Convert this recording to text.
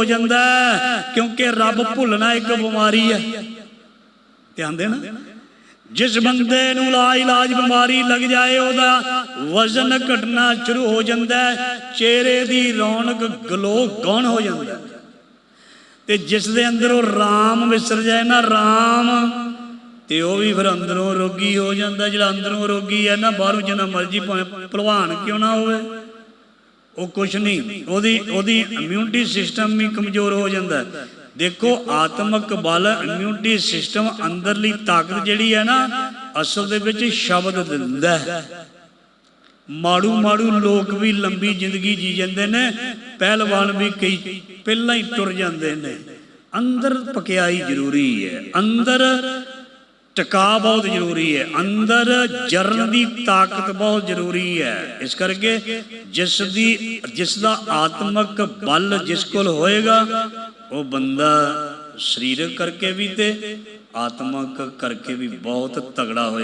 ਹੋ ਜਾਂਦਾ ਕਿਉਂਕਿ ਰੱਬ ਭੁੱਲਣਾ ਇੱਕ ਬਿਮਾਰੀ ਹੈ। ਧਿਆਨ ਦੇਣਾ। ਜਿਸ ਬੰਦੇ ਨੂੰ ਲਾ ਇਲਾਜ ਬਿਮਾਰੀ ਲੱਗ ਜਾਏ, ਉਹਦਾ ਵਜ਼ਨ ਘਟਣਾ ਸ਼ੁਰੂ ਹੋ ਜਾਂਦਾ ਚਿਹਰੇ ਦੀ ਰੌਣਕ ਗਲੋ ਗੌਣ ਹੋ ਜਾਂਦਾ ਤੇ ਜਿਸ ਦੇ ਅੰਦਰੋਂ ਰਾਮ ਵਿਸਰ ਜਾਏ ਨਾ ਰਾਮ, ਤੇ ਉਹ ਵੀ ਫਿਰ ਅੰਦਰੋਂ ਰੋਗੀ ਹੋ ਜਾਂਦਾ ਜਿਹੜਾ ਅੰਦਰੋਂ ਰੋਗੀ ਹੈ ਨਾ, ਬਾਹਰੋਂ ਜਿੰਨਾ ਮਰਜ਼ੀ ਭਾਵੇਂ ਭਲਵਾਨ ਕਿਉਂ ਨਾ ਹੋਵੇ ਉਹ ਕੁਛ ਨਹੀਂ। ਉਹਦੀ ਉਹਦੀ ਇਮਿਊਨਿਟੀ ਸਿਸਟਮ ਵੀ ਕਮਜ਼ੋਰ ਹੋ ਜਾਂਦਾ ਦੇਖੋ, ਆਤਮਿਕ ਬਲ ਇਮਿਊਨਿਟੀ ਸਿਸਟਮ ਅੰਦਰਲੀ ਤਾਕਤ ਜਿਹੜੀ ਹੈ ਨਾ, ਅਸਲ ਦੇ ਵਿੱਚ ਸ਼ਬਦ ਦਿੰਦਾ ਹੈ। ਮਾੜੂ ਮਾੜੂ ਲੋਕ ਵੀ ਲੰਬੀ ਜ਼ਿੰਦਗੀ ਜੀ ਜਾਂਦੇ ਨੇ, ਪਹਿਲਵਾਨ ਵੀ ਕਈ ਪਹਿਲਾਂ ਹੀ ਤੁਰ ਜਾਂਦੇ ਨੇ। ਅੰਦਰ ਪਕਿਆਈ ਜ਼ਰੂਰੀ ਹੈ। ਅੰਦਰ ਟਿਕਾ ਬਹੁਤ ਜ਼ਰੂਰੀ ਹੈ। ਅੰਦਰ ਜਰਨ ਦੀ ਤਾਕਤ ਬਹੁਤ ਜ਼ਰੂਰੀ ਹੈ। ਇਸ ਕਰਕੇ ਜਿਸ ਦੀ, ਜਿਸ ਦਾ ਆਤਮਿਕ ਬਲ ਜਿਸ ਕੋਲ ਹੋਏਗਾ, ਉਹ ਬੰਦਾ ਸਰੀਰਕ ਕਰਕੇ ਵੀ ਤੇ ਆਤਮਿਕ ਕਰਕੇ ਵੀ ਬਹੁਤ ਤਗੜਾ ਹੋਏ